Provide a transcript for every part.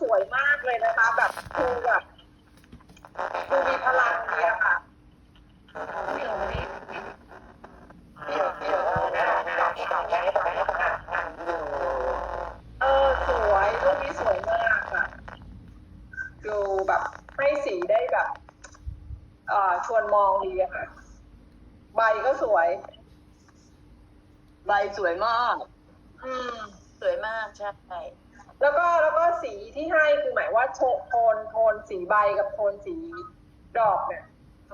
สวยมากเลยนะคะ แบบดูแบบดูมีพลังดีอะค่ะเดี๋ยวเดี๋ยวเออกแม่ดอกแม่ดอกอะอะดูเออสวยรูปนี้สวยมากอะดูแบบให้สีได้แบบเอ่อชวนมองดีอะค่ะ ใบก็สวย ใบสวยมาก อืม สวยมากใช่ แล้วก็แล้วก็สีที่ให้คือหมายว่าโทนโทนโทนสีใบกับโทนสีดอกเนี่ย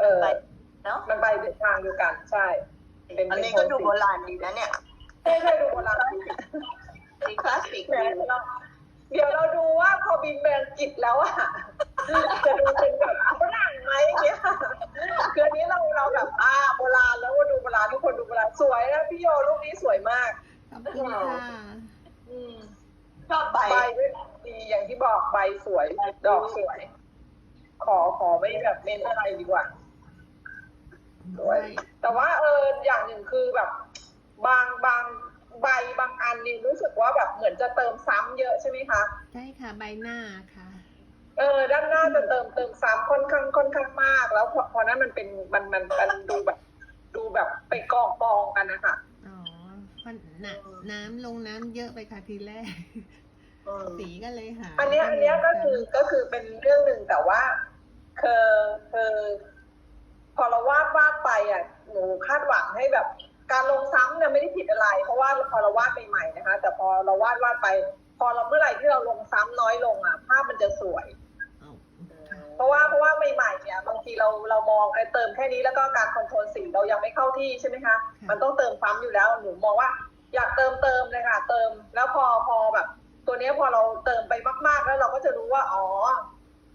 เออใบเนาะมันไปทางเดียวกันใช่เป็นอันนี้เป็ก็โทดูสีโบราณดีนะเนี่ยใช่ใช่ดูโบราณดีสีคลาสสิกแหมดีเราเดี๋ยวเราดูว่าพอบินแบนกิจแล้วอะจะดูเป็นแบบฝรั่งไหมเนี่ยคืออันนี้เราเราแบบอ่าโบราณแล้วก็ดูโบราณทุกคนดูโบราณสวยนะพี่โยรูปนี้สวยมากขอบคุณค่ะอืม ชอบใบใบด้วยดีอย่างที่บอกใบสวย ดอกสวย ขอขอไม่แบบเน้นอะไรดีกว่าสวย แต่ว่าเอออย่างหนึ่งคือแบบ บางบางใบบางอันนี่รู้สึกว่าแบบเหมือนจะเติมซ้ำเยอะใช่ไหมคะใช่ค่ะใบหน้าค่ะ เออ ด้านหน้าจะเติมเติมซ้ำค่อนข้างค่อนข้างมาก แล้วพอพอนั้นมันเป็นมันมันมันดูแบบ ดูแบบไปกองกองกันนะคะอ๋อเพราะน่ะน้ำลงน้ำเยอะไปค่ะทีแรก สีก็เลยหายอันเนี้ยอันเนี้ยก็คือก็คือเป็นเรื่องหนึ่งแต่ว่าคือคือพอเราวาดวาดไปอะหนูคาดหวังให้แบบ การลงซ้ำเนี่ยไม่ได้ผิดอะไร เพราะว่าพอเราวาดใหม่ๆนะคะ แต่พอเราวาดวาดไป พอเราเมื่อไหร่ที่เราลงซ้ำน้อยลงอะภาพมันจะสวยเอาค่ะเพราะว่าเพราะว่าใหม่ๆเนี่ยบางทีเราเรามองไอ้เติมแค่นี้แล้วก็การคอนโทรลสีเรายังไม่เข้าที่ใช่ไหมคะมันต้องเติมซ้ำอยู่แล้วหนูมองว่า อยากเติมเติมเลยค่ะ เติม แล้วพอพอแบบ ตัวเนี้ยพอเราเติมไปมาก ๆ แล้วเราก็จะรู้ว่าอ๋อ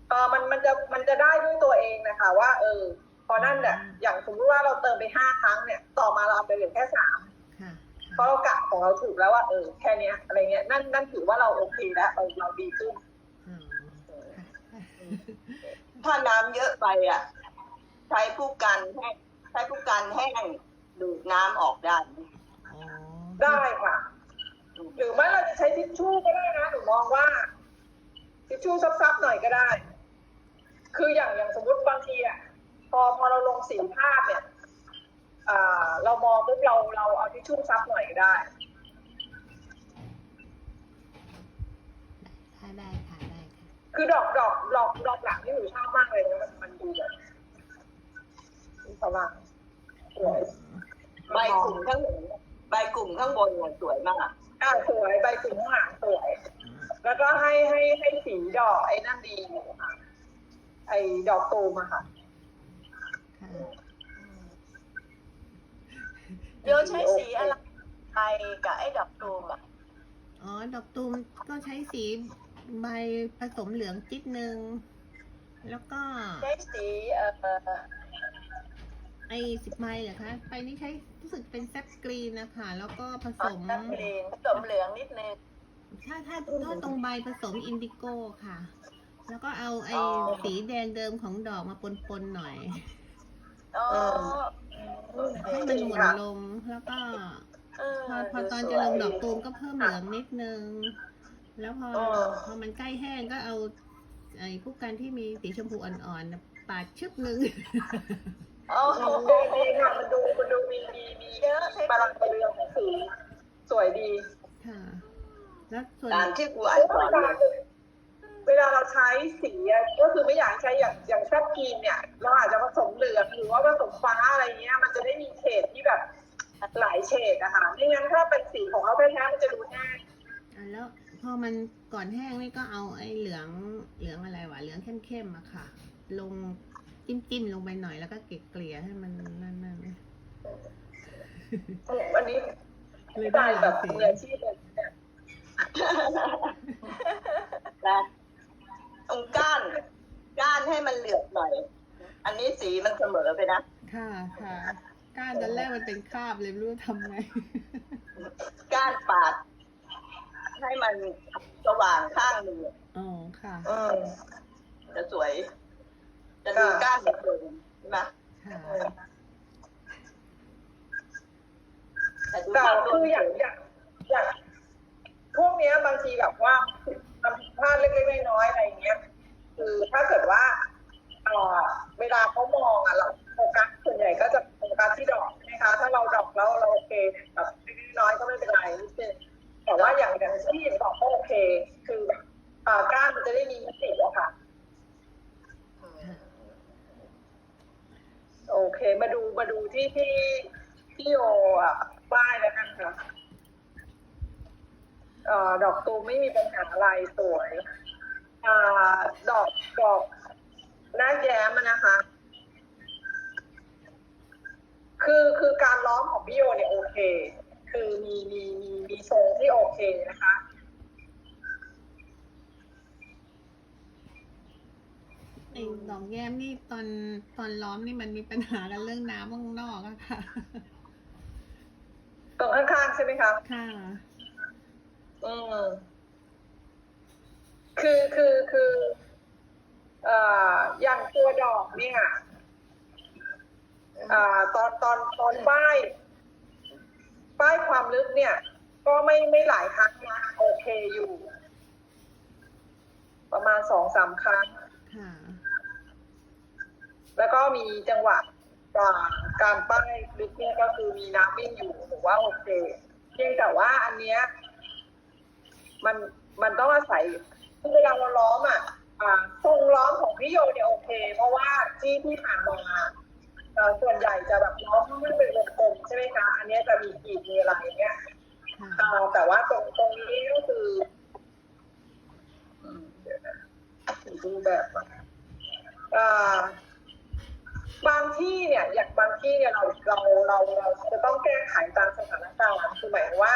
เออมันมันจะมันจะได้ด้วยตัวเองนะคะ ว่า เออ พอนั่นเนี่ยอย่างสมมติว่าเราเติมไปห้าครั้งเนี่ย ต่อมาเราเอาไปเหลือแค่สามค่ะเพราะเรากะของเราถูกแล้วว่าเออแค่เนี้ยอะไรเงี้ยนั่นนั่นถือว่าเราโอเคแล้วเราเราดีขึ้นอ๋อค่ะถ้าน้ำเยอะไปอะ ใช้ผู้กันแห้งใช้ผู้กันแห้งดูดน้ำออกได้อ๋อได้ค่ะ หรือไม่เราจะใช้ทิชชู่ก็ได้นะหนูมองว่าทิชชู่ซับๆหน่อยก็ได้ คืออย่างอย่างสมมติบางทีอะพอพอเราลงสีภาพเนี่ยอ่าเรามองปุ๊บเราเราเอาทิชชู่ซับหน่อยก็ได้ค่ะได้ค่ะได้ค่ะคือดอกดอกดอกดอกหลังที่หนูชอบมากเลยนะมันมันดูแบบมีพลังสวยใบกลุ่มข้างบนใบกลุ่มข้างบนเนี่ยสวยมาก อ่าสวยใบสีข้างหลังสวย แล้วก็ให้ให้ให้สีดอกไอ้นั่นดีอยู่ค่ะ ไอ้ดอกตูมอะค่ะ ค่ะโยใช้สีอะไรไปกับไอ้ดอกตูมอะอ๋อ ดอกตูมก็ใช้สีใบผสมเหลืองจิตหนึ่ง แล้วก็ ใช้สีเอ่อ ไอ้สิบใบเหรอคะ ไปนี่ใช้รู้สึกเป็นแซปกรีนนะคะ แล้วก็ผสม น้ำกรีนผสมเหลืองนิดนึง ถ้าถ้าถ้าตรงใบผสมอินดิโก้ค่ะ แล้วก็เอาไอ้อ๋อ สีแดงเดิมของดอกมาปนๆหน่อย อ๋อให้มันหมุนลง แล้วก็เออพอพอตอนจะลงดอกตูมก็เพิ่มเหลืองนิดนึง แล้วพอเออพอมันใกล้แห้งก็เอาไอ้ผู้กันที่มีสีชมพูอ่อนๆน่ะปาดชึบหนึ่ง โอ้โหดีค่ะมันดูมันดูมีมีมีเยอะใช่ไหมพลังประเรืองของสีสวยดีค่ะแล้วส่วนตามที่กูอ่านสอนเลยเวลาเราใช้สีก็คือไม่อยากใช้อย่างอย่างชอบกรีนเนี่ยเราอาจจะผสมเหลืองหรือว่าผสมฟ้าอะไรเงี้ย มันจะได้มีเฉดที่แบบหลายเฉดอะคะไม่งั้นถ้าเป็นสีของเขาแท้ๆมันจะดูแห้งอะแล้วพอมันก่อนแห้งนี่ก็เอาไอ้เหลืองเหลืองอะไรวะเหลืองเข้มๆอะค่ะ ลง จิ้มจิ้มๆลงไปหน่อยแล้วก็เกลี่ยๆให้มันนั่นๆอันนี้เลยได้ได้หแบลายบสีมืออาชีพเลยเนี่ยนะตรงก้านก้านให้มันเหลือบหน่อย อันนี้สีมันเสมอไปนะ ค่ะค่ะก้านตอนแรกมันเป็นคราบเลยไม่รู้ทำไงก้านปาด ให้มันสว่างข้างหนึ่งอ๋อค่ะ เออจะสวย จะดูก้านเหมือนเดิมใช่ไหมแต่ดูก้านคืออย่างอย่างอย่างพวกเนี้ยบางทีแบบว่าทำผิดพลาดเล็กๆน้อยๆอะไรเงี้ย คือถ้าเกิดว่าเวลาเขามองอะเราโฟกัสส่วนใหญ่ก็จะโฟกัสที่ดอกใช่ไหมคะ ถ้าเราดอกแล้วเราโอเคแบบน้อยก็ไม่เป็นไรแต่ว่าอย่างอย่างที่บอกก็โอเค ที่โออะป้ายแล้วกันค่ะเอ่อดอกตูมไม่มีปัญหาอะไรสวยอ่าดอกดอกหน้าแย้มอะนะคะ คือคือการล้อมของพี่โยเนี่ยโอเค คือมีมีมีมีทรงที่โอเคนะคะ ไอ้ดอกแย้มนี่ตอนตอนล้อมนี่มันมีปัญหากันเรื่องน้ำข้างนอกอะค่ะ ตรงข้างๆใช่ไหมคะค่ะ อืมคือคือคือเอ่ออย่างตัวดอกเนี่ยอ่าตอนตอนตอนป้าย ป้ายความลึกเนี่ย ก็ไม่ไม่หลายครั้งนะโอเคอยู่ ประมาณสองสามครั้งค่ะ แล้วก็มีจังหวะการการป้ายลึกเนี่ยก็คือมีน้ำวิ่งอยู่หรือว่าโอเคเพียงแต่ว่าอันเนี้ยมันมันต้องอาศัยคือเวลาเราล้อมอะอ่าทรงล้อมของพี่โยเนี่ยโอเค เพราะว่าที่ที่ผ่านมาเอ่อส่วนใหญ่จะแบบล้อมไม่เป็นวงกลมใช่ไหมคะอันเนี้ยจะมีขีดมีอะไรอย่างเงี้ยค่ะอ่าแต่ว่าตรงตรงนี้ก็คืออืมเดี๋ยวนะดูแบบก่อนอ่า บางที่เนี่ยอย่างบางที่เนี่ยเราเราเราเราจะต้องแก้ไขตามสถานการณ์คือหมายถึงว่า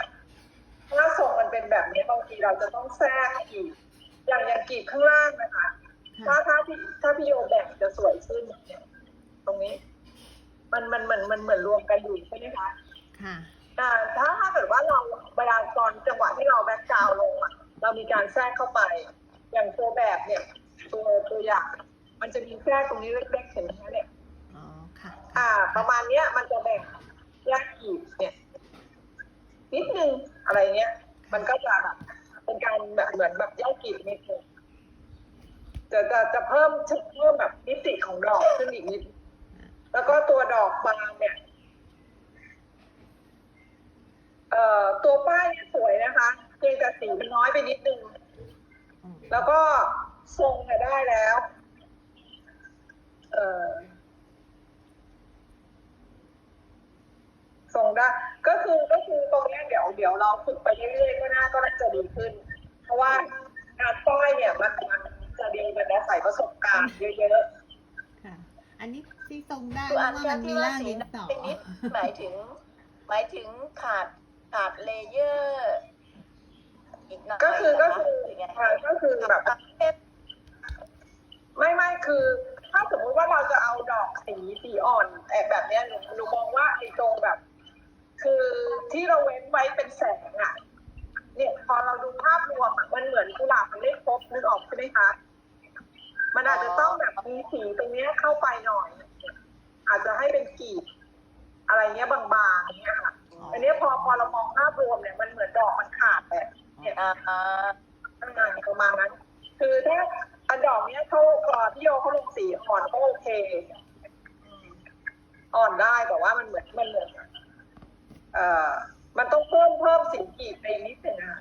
ถ้าทรงมันเป็นแบบนี้บางทีเราจะต้องแทรกกีบอย่างอย่างกีบข้างล่างนะคะ ถ้าค่ะถ้าพี่ถ้าพี่โยแบ่งจะสวยขึ้นเนี่ยตรงนี้ มันมันเหมือนมันเหมือนรวมกันอยู่ใช่ไหมคะค่ะแต่ถ้าถ้าเกิดว่าเราเวลาตอนจังหวะที่เราแบ็กกราวด์ลงอะเรามีการแทรกเข้าไป อย่างตัวแบบเนี่ย ตัวตัวอย่างมันจะมีแทรกตรงนี้เล็กๆเห็นไหมคะเนี่ยอ๋อค่ะ อ่า ประมาณเนี้ยมันจะแบ่งแยกกีบเนี่ย นิดนึงอะไรเงี้ย มันก็จะแบบเป็นการแบบเหมือนแบบแยกกีบนิดนึงจะจะจะเพิ่มจะเพิ่มแบบมิติของดอกขึ้นอีกนิด แล้วก็ตัวดอกบานเนี่ยเอ่อตัวป้ายเนี่ยสวยนะคะเพียงแต่สีมันน้อยไปนิดนึง แล้วก็ทรงเนี่ยได้แล้ว เออ รงได้ ก็คือก็คือตรงเนี้ยเดี๋ยวเดี๋ยวเราฝึกไปเรื่อยๆก็น่าก็น่าจะดีขึ้น เพราะว่าการป้ายเนี่ยมันมันจะดีมันอาศัยประสบการณ์เยอะค่ะ อันนี้ที่ทรงได้คือเพอัราะนว่าเนี้มัยนมีที่ว่าร่างสีดินน้ำสอไปนิดหมายถึง หมายถึงขาดขาดเลเยอร์อีกหน่อยๆก็คือก็คือหรืไงอ่าก็คือแบบเข้มไม่ไม่คือถ้าสมมติว่าเราจะเอาดอกสีสีอ่อนแอบแบบเนี้ยหนูหนูมองว่าไอ้ตรงแบบ คือที่เราเว้นไว้เป็นแสงอะ เนี่ยพอเราดูภาพรวมอะมันเหมือนกุหลาบมันไม่ครบนึกออกใช่ไหมคะมันอาจจะต้องแบบมีสีตรงเนี้ยเข้าไปหน่อย อาจจะให้เป็นกีบอะไรเงี้ยบางๆอย่างเงี้ยค่ะ อันเนี้ยพอพอเรามองภาพรวมเนี่ยมันเหมือนดอกมันขาดแบบเนี่ยอ่าประมาณประมาณนั้น คือถ้าอันดอกเนี้ยเขาเอ่อพี่โยเขาลงสีอ่อนก็โอเค อ่อนได้แต่ว่ามันเหมือนมันเหมือนเอ่อ มันต้องเพิ่มเพิ่มสีกีบไปนิดหนึ่งอะ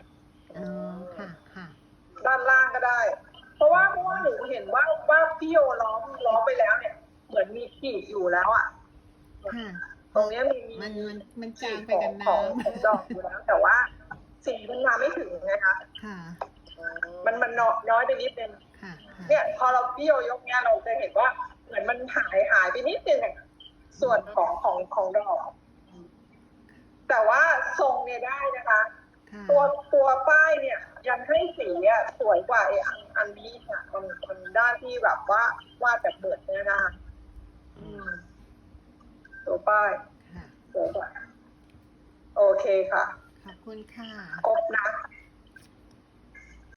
อ๋อค่ะค่ะด้านล่างก็ได้ เพราะว่าเพราะว่าหนูเห็นว่าว่าพี่โยล้อมล้อมไปแล้วเนี่ย เหมือนมีกีบอยู่แล้วอะค่ะตรงเนี้ยมีมันมันมันกีจางบไปของกับของน้ของดอกอยู่แล้วแต่ว่าสีมันมาไม่ถึงนะคะำค่ะมันมันน้อยน้อยไปนิดนึงค่ะค่ะเนี่ย พอเราพี่โยยกเนี่ยเราจะเห็นว่า เหมือนมันหายหายไปนิดนึงอะส่วนของของของดอก แต่ว่าทรงเนี่ยได้นะคะค่ะตัวตัวป้ายเนี่ยยังให้สีอะสวยกว่าไอ้อันอันนี้ค่ะมันมันด้านที่แบบว่าวาดแบบเบิดเนี่ยนะคะอืมตัวป้ายค่ะสวยกว่าโอเคค่ะ ขอบคุณค่ะครบนะค